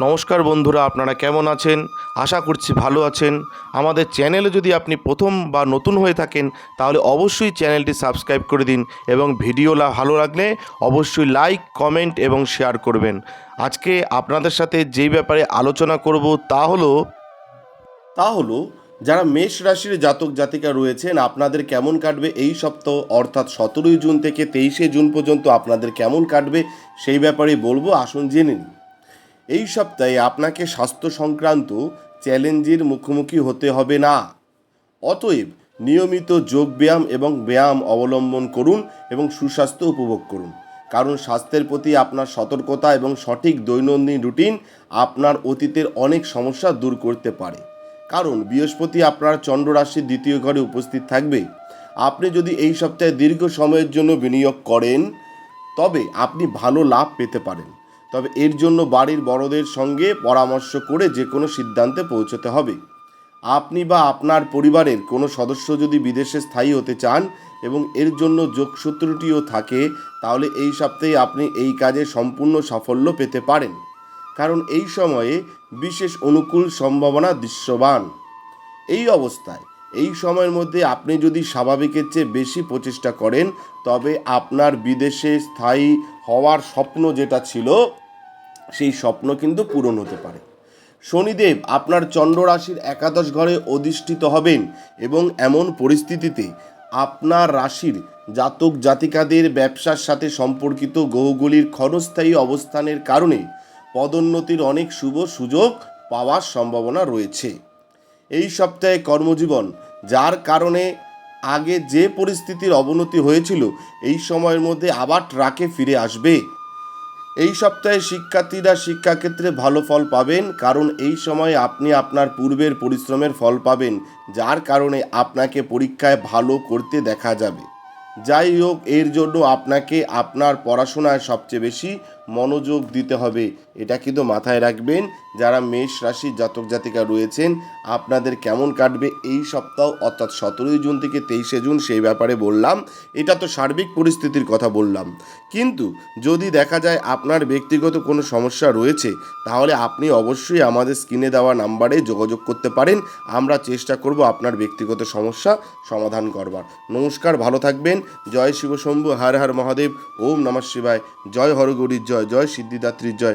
নমস্কার বন্ধুরা, আপনারা কেমন আছেন? আশা করছি ভালো আছেন। আমাদের চ্যানেলে যদি আপনি প্রথম বা নতুন হয়ে থাকেন, তাহলে অবশ্যই চ্যানেলটি সাবস্ক্রাইব করে দিন এবং ভিডিওলা ভালো লাগলে অবশ্যই লাইক, কমেন্ট এবং শেয়ার করবেন। আজকে আপনাদের সাথে যেই ব্যাপারে আলোচনা করব তা হলো তা হলো যারা মেষ রাশির জাতক জাতিকা রয়েছেন, আপনাদের কেমন কাটবে এই সপ্তাহ? অর্থাৎ সতেরোই জুন থেকে তেইশে জুন পর্যন্ত আপনাদের কেমন কাটবে? সেই ব্যাপারে বলব, আসুন জেনে নিন এই সপ্তাহে আপনাকে স্বাস্থ্য সংক্রান্ত চ্যালেঞ্জের মুখোমুখি হতে হবে না। অতএব নিয়মিত যোগ ব্যায়াম এবং ব্যায়াম অবলম্বন করুন এবং সুস্বাস্থ্য উপভোগ করুন। কারণ স্বাস্থ্যের প্রতি আপনার সতর্কতা এবং সঠিক দৈনন্দিন রুটিন আপনার অতীতের অনেক সমস্যা দূর করতে পারে। কারণ বৃহস্পতি আপনার চন্দ্ররাশির দ্বিতীয় ঘরে উপস্থিত থাকবে। আপনি যদি এই সপ্তাহে দীর্ঘ সময়ের জন্য বিনিয়োগ করেন, তবে আপনি ভালো লাভ পেতে পারেন। তবে এর জন্য বাড়ির বড়দের সঙ্গে পরামর্শ করে যে কোনো সিদ্ধান্তে পৌঁছতে হবে। আপনি বা আপনার পরিবারের কোনো সদস্য যদি বিদেশে স্থায়ী হতে চান এবং এর জন্য যোগসূত্রটিও থাকে, তাহলে এই সপ্তাহে আপনি এই কাজে সম্পূর্ণ সাফল্য পেতে পারেন। কারণ এই সময়ে বিশেষ অনুকূল সম্ভাবনা দৃশ্যমান। এই অবস্থায়, এই সময়ের মধ্যে আপনি যদি স্বাভাবিকের চেয়ে বেশি প্রচেষ্টা করেন, তবে আপনার বিদেশে স্থায়ী হওয়ার স্বপ্ন যেটা ছিল সেই স্বপ্ন কিন্তু পূরণ হতে পারে। শনিদেব আপনার চন্দ্র রাশির একাদশ ঘরে অধিষ্ঠিত হবেন এবং এমন পরিস্থিতিতে আপনার রাশির জাতক জাতিকাদের ব্যবসার সাথে সম্পর্কিত গ্রহগুলির ক্ষণস্থায়ী অবস্থানের কারণে পদোন্নতির অনেক শুভ সুযোগ পাওয়ার সম্ভাবনা রয়েছে। এই সপ্তাহে কর্মজীবন, যার কারণে আগে যে পরিস্থিতির অবনতি হয়েছিল, এই সময়ের মধ্যে আবার ট্রাকে ফিরে আসবে। এই সপ্তাহে শিক্ষার্থীরা শিক্ষাক্ষেত্রে ভালো ফল পাবেন, কারণ এই সময় আপনি আপনার পূর্বের পরিশ্রমের ফল পাবেন, যার কারণে আপনাকে পরীক্ষায় ভালো করতে দেখা যাবে। যাই হোক, এর জন্য আপনাকে আপনার পড়াশোনায় সবচেয়ে বেশি মনোযোগ দিতে হবে। এটা কিন্তু মাথায় রাখবেন, যারা মেষ রাশির জাতক জাতিকা রয়েছেন, আপনাদের কেমন কাটবে এই সপ্তাহ, অর্থাৎ সতেরোই জুন থেকে তেইশে জুন, সেই ব্যাপারে বললাম। এটা তো সার্বিক পরিস্থিতির কথা বললাম। কিন্তু যদি দেখা যায় আপনার ব্যক্তিগত কোনো সমস্যা রয়েছে, তাহলে আপনি অবশ্যই আমাদের স্ক্রিনে দেওয়া নাম্বারে যোগাযোগ করতে পারেন। আমরা চেষ্টা করব আপনার ব্যক্তিগত সমস্যা সমাধান করবার। নমস্কার, ভালো থাকবেন। জয় শিবশম্ভু, হর হর মহাদেব। ওম নমঃ শিবায়। জয় হরগৌরীর জয় জয় সিদ্ধিদাত্রীর জয়।